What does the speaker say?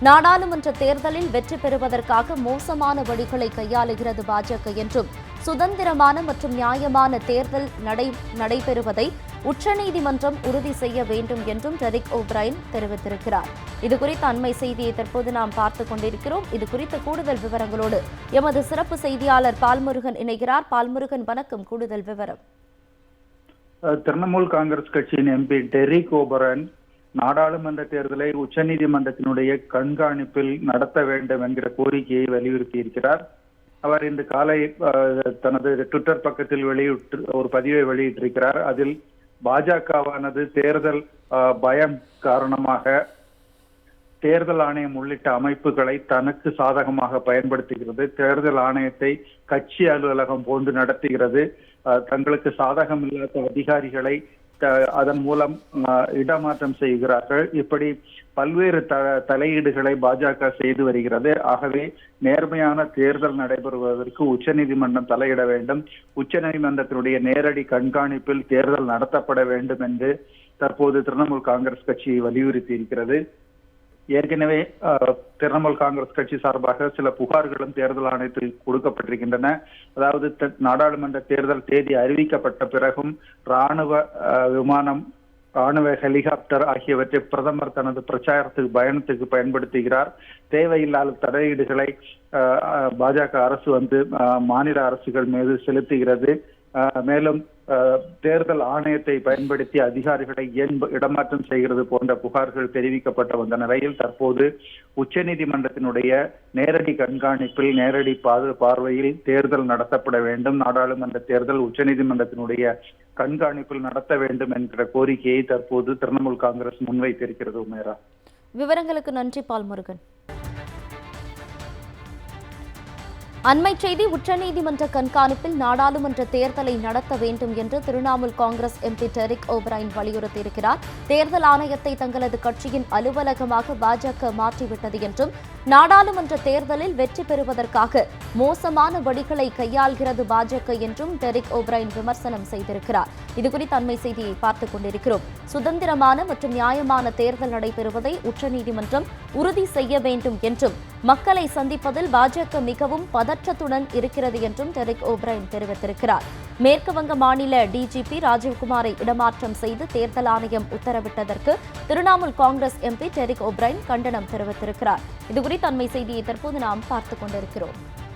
நாடாளுமன்ற தேர்தலில் வெற்றி பெறுவதற்காக மோசமான வழிகளை கையாளுகிறது பாஜக என்றும் சுதந்திரமான மற்றும் நியாயமான தேர்தல் நடை நடைபெறுவதை உச்சநீதிமன்றம் உறுதி செய்ய வேண்டும் என்றும் டெரிக் ஓப்ரைன் தெரிவித்திருக்கிறார். இதுகுறித்த அண்மை செய்தியை தற்போது நாம் பார்த்துக் கொண்டிருக்கிறோம். இது குறித்த கூடுதல் விவரங்களோடு எமது சிறப்பு செய்தியாளர் பால்முருகன் இணைகிறார். பால்முருகன் வணக்கம். கூடுதல் விவரம். திரிணாமுல் காங்கிரஸ் கட்சியின் எம்பி டெரிக் ஓபரன் நாடாளுமன்ற தேர்தலை உச்சநீதிமன்றத்தினுடைய கண்காணிப்பில் நடத்த வேண்டும் என்கிற கோரிக்கையை வலியுறுத்தி இருக்கிறார் அவர் இன்று காலை தனது ட்விட்டர் பக்கத்தில் வெளியிட்டு ஒரு பதிவை வெளியிட்டிருக்கிறார். அதில் பாஜகவானது தேர்தல் பயம் காரணமாக தேர்தல் ஆணையம் உள்ளிட்ட அமைப்புகளை தனக்கு சாதகமாக பயன்படுத்துகிறது. தேர்தல் ஆணையத்தை கட்சி அலுவலகம் போன்று நடத்துகிறது. தங்களுக்கு சாதகம் இல்லாத அதிகாரிகளை அதன் மூலம் இடமாற்றம் செய்கிறார்கள். இப்படி பல்வேறு த தலையீடுகளை பாஜக செய்து வருகிறது. ஆகவே நேர்மையான தேர்தல் நடைபெறுவதற்கு உச்சநீதிமன்றம் தலையிட வேண்டும். உச்சநீதிமன்றத்தினுடைய நேரடி கண்காணிப்பில் தேர்தல் நடத்தப்பட வேண்டும் என்று தற்போது திரிணாமுல் காங்கிரஸ் கட்சி வலியுறுத்தி இருக்கிறது ஏற்கனவே திரிணாமுல் காங்கிரஸ் கட்சி சார்பாக சில புகார்களும் தேர்தல் ஆணையத்தில் கொடுக்கப்பட்டிருக்கின்றன. அதாவது நாடாளுமன்ற தேர்தல் தேதி அறிவிக்கப்பட்ட பிறகும் ராணுவ விமானம் ராணுவ ஹெலிகாப்டர் ஆகியவற்றை பிரதமர் தனது பிரச்சாரத்துக்கு பயணத்துக்கு பயன்படுத்துகிறார். தேவையில்லாத தடையீடுகளை பாஜக அரசு வந்து மாநில அரசுகள் மீது செலுத்துகிறது. மேலும் தேர்தல் ஆணையத்தை பயன்படுத்தி அதிகாரிகளை ஏன் இடமாற்றம் செய்கிறது போன்ற புகார்கள் தெரிவிக்கப்பட்ட வந்த நிலையில் தற்போது உச்சநீதிமன்றத்தினுடைய நேரடி கண்காணிப்பில் நேரடி பார்வையில் தேர்தல் நடத்தப்பட வேண்டும். நாடாளுமன்ற தேர்தல் உச்சநீதிமன்றத்தினுடைய கண்காணிப்பில் நடத்த வேண்டும் என்கிற கோரிக்கையை தற்போது திரிணாமுல் காங்கிரஸ் முன்வைத்திருக்கிறது உமேரா. விவரங்களுக்கு நன்றி பால் முருகன் அண்மை செய்தி உச்சநீதிமன்ற கண்காணிப்பில் நாடாளுமன்ற தேர்தலை நடத்த வேண்டும் என்று Trinamool Congress MP Derek O'Brien வலியுறுத்தியிருக்கிறார். தேர்தல் ஆணையத்தை தங்களது கட்சியின் அலுவலகமாக பாஜக மாற்றிவிட்டது என்றும் நாடாளுமன்ற தேர்தலில் வெற்றி பெறுவதற்காக மோசமான வழிகளை கையாள்கிறது பாஜக என்றும் டெரிக் ஓபரைன் விமர்சனம் செய்திருக்கிறார். இதுகுறித்த அண்மை செய்தியை பார்த்துக் கொண்டிருக்கிறோம். சுதந்திரமான மற்றும் நியாயமான தேர்தல் நடைபெறுவதை உச்சநீதிமன்றம் உறுதி செய்ய வேண்டும் என்றும் மக்களை சந்திப்பதில் பாஜக மிகவும் பதற்றத்துடன் இருக்கிறது என்றும் டெரிக் ஓப்ரைன் தெரிவித்திருக்கிறார். மேற்குவங்க மாநில டிஜிபி ராஜீவ்குமாரை இடமாற்றம் செய்து தேர்தல் ஆணையம் உத்தரவிட்டதற்கு Trinamool Congress MP Derek O'Brien கண்டனம் தெரிவித்திருக்கிறார். இதுகுறித்து அண்மை செய்தியை தற்போது நாம் பார்த்துக் கொண்டிருக்கிறோம்.